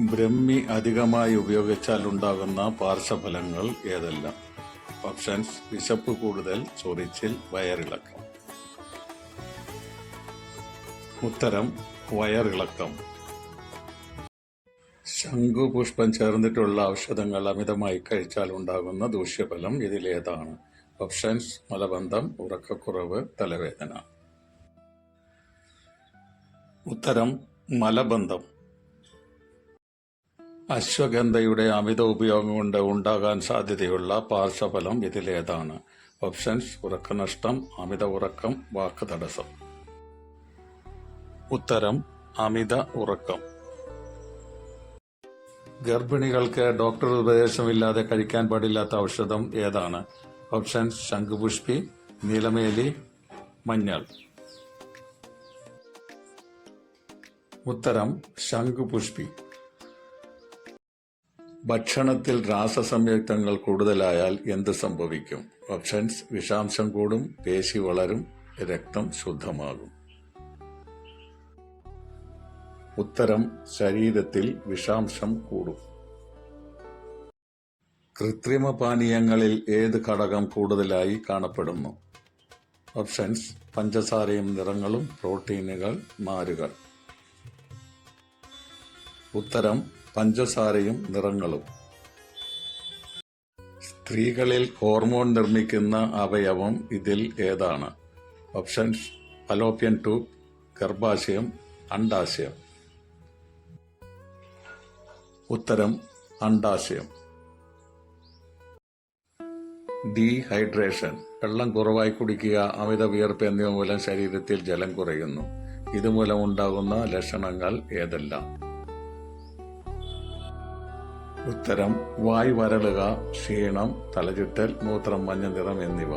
ബ്രഹ്മി അധികമായി ഉപയോഗിച്ചാൽ ഉണ്ടാകുന്ന പാർശ്വഫലങ്ങൾ ഏതെല്ലാം? ഓപ്ഷൻസ് വിശപ്പ് കൂടുതൽ ചൊറിച്ചിൽ വയറിളക്കം. ഉത്തരം വയറിളക്കം. ശംഖുപുഷ്പം ചേർന്നിട്ടുള്ള ഔഷധങ്ങൾ അമിതമായി കഴിച്ചാൽ ഉണ്ടാകുന്ന ദൂഷ്യഫലം ഇതിലേതാണ്. ഓപ്ഷൻസ് മലബന്ധം ഉറക്കക്കുറവ് തലവേദന. ഉത്തരം മലബന്ധം. അശ്വഗന്ധയുടെ അമിത ഉപയോഗം കൊണ്ട് ഉണ്ടാകാൻ സാധ്യതയുള്ള പാർശ്വഫലം ഇതിലേതാണ്. ഓപ്ഷൻസ് ഉറക്കനഷ്ടം അമിത ഉറക്കം വാക്ക് തടസ്സം ഉത്തരം അമിത ഉറക്കം. ഗർഭിണികൾക്ക് ഡോക്ടർ ഉപദേശമില്ലാതെ കഴിക്കാൻ പാടില്ലാത്ത ഔഷധം ഏതാണ്? ഓപ്ഷൻസ് ശംഖുപുഷ്പി നീലമേലി മഞ്ഞൾ. ഉത്തരം ശംഖുപുഷ്പി. ഭക്ഷണത്തിൽ രാസസംയുക്തങ്ങൾ കൂടുതലായാൽ എന്ത് സംഭവിക്കും? ഓപ്ഷൻസ് വിഷാംശം കൂടും പേശി വളരും രക്തം ശുദ്ധമാകും. ഉത്തരം ശരീരത്തിൽ വിഷാംശം കൂടും. കൃത്രിമ പാനീയങ്ങളിൽ ഏത് ഘടകം കൂടുതലായി കാണപ്പെടുന്നു? ഓപ്ഷൻസ് പഞ്ചസാരയും നിറങ്ങളും പ്രോട്ടീനുകൾ നാരുകൾ ഉത്തരം പഞ്ചസാരയും നിറങ്ങളും. സ്ത്രീകളിൽ ഹോർമോൺ നിർമ്മിക്കുന്ന അവയവം ഇതിൽ ഏതാണ്? ഓപ്ഷൻസ് അലോപ്യൻ ട്യൂബ് ഗർഭാശയം അണ്ടാശയം. ഉത്തരം അണ്ടാശയം. ഡീഹൈഡ്രേഷൻ വെള്ളം കുറവായി കുടിക്കുക അമിത വിയർപ്പ് എന്നിവ മൂലം ശരീരത്തിൽ ജലം കുറയുന്നു. ഇതുമൂലം ഉണ്ടാകുന്ന ലക്ഷണങ്ങൾ ഏതെല്ലാം? ഉത്തരം വായ് വരളുക ക്ഷീണം തലചുറ്റൽ മൂത്രം മഞ്ഞ നിറം എന്നിവ.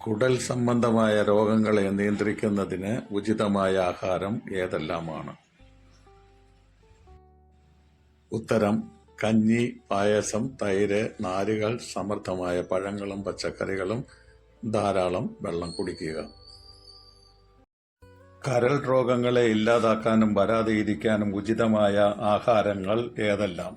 കുടൽ സംബന്ധമായ രോഗങ്ങളെ നിയന്ത്രിക്കുന്നതിന് ഉചിതമായ ആഹാരം ഏതെല്ലാമാണ്? ഉത്തരം കഞ്ഞി പായസം തൈര് നാരുകൾ സമർത്ഥമായ പഴങ്ങളും പച്ചക്കറികളും ധാരാളം വെള്ളം കുടിക്കുക. കരൾ രോഗങ്ങളെ ഇല്ലാതാക്കാനും വരാതെ ഇരിക്കാനും ഉചിതമായ ആഹാരങ്ങൾ ഏതെല്ലാം?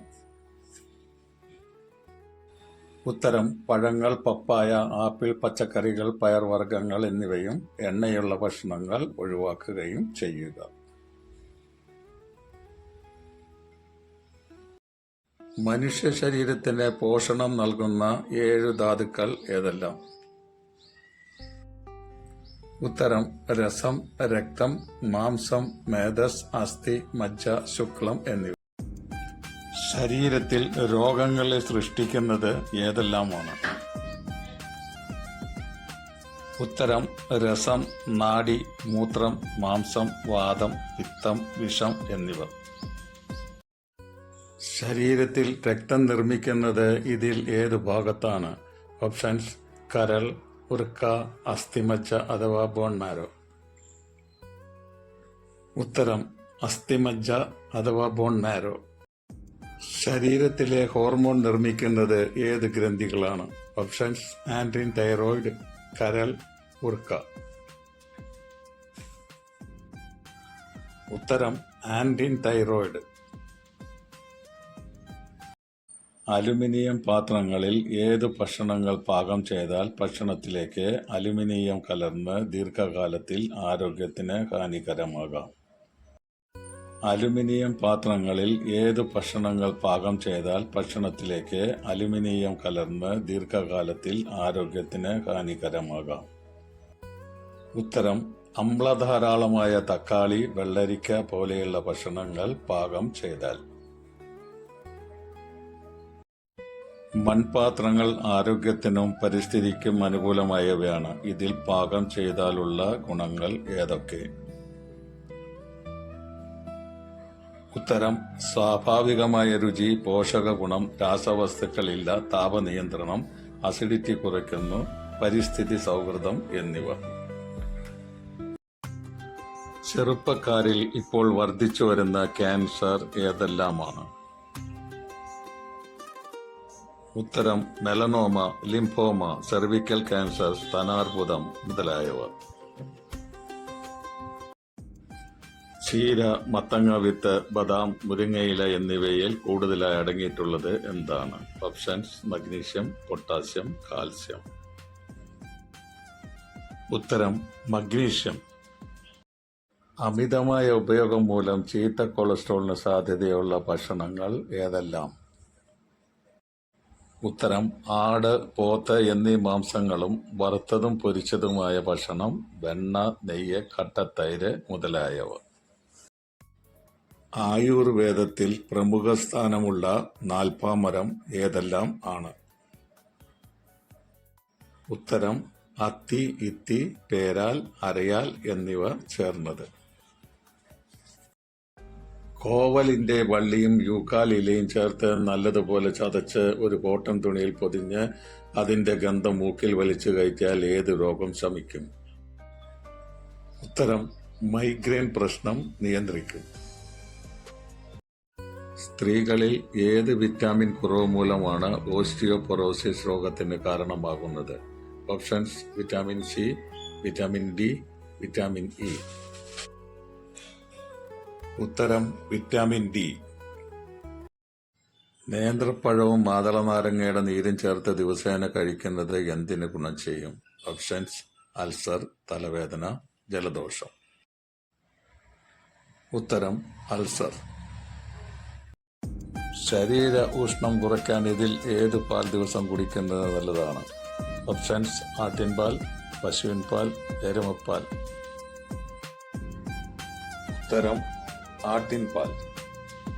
ഉത്തരം പഴങ്ങൾ പപ്പായ ആപ്പിൾ പച്ചക്കറികൾ പയർവർഗങ്ങൾ എന്നിവയും എണ്ണയുള്ള ഭക്ഷണങ്ങൾ ഒഴിവാക്കുകയും ചെയ്യുക. മനുഷ്യ ശരീരത്തിന് പോഷണം നൽകുന്ന ഏഴ് ധാതുക്കൾ ഏതെല്ലാം? ഉത്തരം രസം രക്തം മാംസം മേധസ് അസ്ഥി മജ്ജ ശുക്ലം എന്നിവ. ശരീരത്തിൽ രോഗങ്ങളെ സൃഷ്ടിക്കുന്നത് ഏതെല്ലാമാണ്? ഉത്തരം രസം നാഡി മൂത്രം മാംസം വാദം പിത്തം വിഷം എന്നിവ. ശരീരത്തിൽ രക്തം നിർമ്മിക്കുന്നത് ഇതിൽ ഏത് ഭാഗത്താണ്? ഓപ്ഷൻസ് കരൾ വൃക്ക അസ്ഥിമജ്ജ അഥവാ ബോൺ മാരോ ഉത്തരം അസ്ഥിമജ്ജ അഥവാ ബോൺ മാരോ ശരീരത്തിലെ ഹോർമോൺ നിർമ്മിക്കുന്നത് ഏത് ഗ്രന്ഥികളാണ്? ഓപ്ഷൻസ് ആൻഡ്രിൻ തൈറോയിഡ് കരൽ വൃക്ക ഉത്തരം ആൻഡ്രിൻ തൈറോയിഡ് അലുമിനിയം പാത്രങ്ങളിൽ ഏത് ഭക്ഷണങ്ങൾ പാകം ചെയ്താൽ ഭക്ഷണത്തിലേക്ക് അലുമിനിയം കലർന്ന് ദീർഘകാലത്തിൽ ആരോഗ്യത്തിന് ഹാനികരമാകാം? അലുമിനിയം പാത്രങ്ങളിൽ ഏത് ഭക്ഷണങ്ങൾ പാകം ചെയ്താൽ ഭക്ഷണത്തിലേക്ക് അലുമിനിയം കലർന്ന് ദീർഘകാലത്തിൽ ആരോഗ്യത്തിന് ഹാനികരമാകാം? ഉത്തരം അമ്ലധാരാളമായ തക്കാളി വെള്ളരിക്ക പോലെയുള്ള ഭക്ഷണങ്ങൾ പാകം ചെയ്താൽ. മൺപാത്രങ്ങൾ ആരോഗ്യത്തിനും പരിസ്ഥിതിക്കും അനുകൂലമായവയാണ്. ഇതിൽ പാകം ചെയ്താലുള്ള ഗുണങ്ങൾ ഏതൊക്കെ? ഉത്തരം സ്വാഭാവികമായ രുചി പോഷക ഗുണം രാസവസ്തുക്കളില്ല താപനിയന്ത്രണം അസിഡിറ്റി കുറയ്ക്കുന്നു പരിസ്ഥിതി സൗഹൃദം എന്നിവ. ചെറുപ്പക്കാരിൽ ഇപ്പോൾ വർദ്ധിച്ചു വരുന്ന ക്യാൻസർ ഏതെല്ലാമാണ്? ഉത്തരം മെലനോമ ലിംഫോമ സെർവിക്കൽ ക്യാൻസർ സ്തനാർബുദം മുതലായവ. ചീര മത്തങ്ങ വിത്ത് ബദാം മുരിങ്ങയില എന്നിവയിൽ കൂടുതലായി അടങ്ങിയിട്ടുള്ളത് എന്താണ്? Options magnesium potassium calcium. ഉത്തരം മഗ്നീഷ്യം. അമിതമായ ഉപയോഗം മൂലം ചീത്ത കൊളസ്ട്രോളിന് സാധ്യതയുള്ള ഭക്ഷണങ്ങൾ ഏതെല്ലാം? ഉത്തരം ആട് പോത്ത് എന്നീ മാംസങ്ങളും വറുത്തതും പൊരിച്ചതുമായ ഭക്ഷണം വെണ്ണ നെയ്യ് കട്ടത്തൈര് മുതലായവ. ആയുർവേദത്തിൽ പ്രമുഖ സ്ഥാനമുള്ള നാൽപ്പാമരം ഏതെല്ലാം ആണ്? ഉത്തരം അത്തി ഇത്തി പേരാൽ അരയാൽ എന്നിവ ചേർന്നത്. കോവലിന്റെ വള്ളിയും യൂക്കാൽ ഇലയും ചേർത്ത് നല്ലതുപോലെ ചതച്ച് ഒരു കോട്ടൺ തുണിയിൽ പൊതിഞ്ഞ് അതിന്റെ ഗന്ധം മൂക്കിൽ വലിച്ചു കയറ്റിയാൽ ഏത് രോഗം ശമിക്കും? ഉത്തരം മൈഗ്രെയിൻ പ്രശ്നം നിയന്ത്രിക്കും. സ്ത്രീകളിൽ ഏത് വിറ്റാമിൻ കുറവ് മൂലമാണ് ഓസ്റ്റിയോപൊറോസിസ് രോഗത്തിന് കാരണമാകുന്നത്? Options vitamin C vitamin D vitamin E. ഉത്തരം വിറ്റാമിൻ ഡി. നേന്ത്രപ്പഴവും മാതളനാരങ്ങയുടെ നീരും ചേർത്ത് ദിവസേന കഴിക്കുന്നത് എന്തിന് ഗുണം ചെയ്യും? ഓപ്ഷൻസ് അൾസർ തലവേദന ജലദോഷം. ഉത്തരം അൾസർ ശരീര ഊഷ്ണം കുറയ്ക്കാൻ ഇതിൽ ഏത് പാൽ ദിവസം കുടിക്കുന്നത് നല്ലതാണ്? ഓപ്ഷൻസ് ആട്ടിൻപാൽ പശുവിൻ പാൽ എരുമപ്പാൽ. ഉത്തരം ആട്ടിൻപാൽ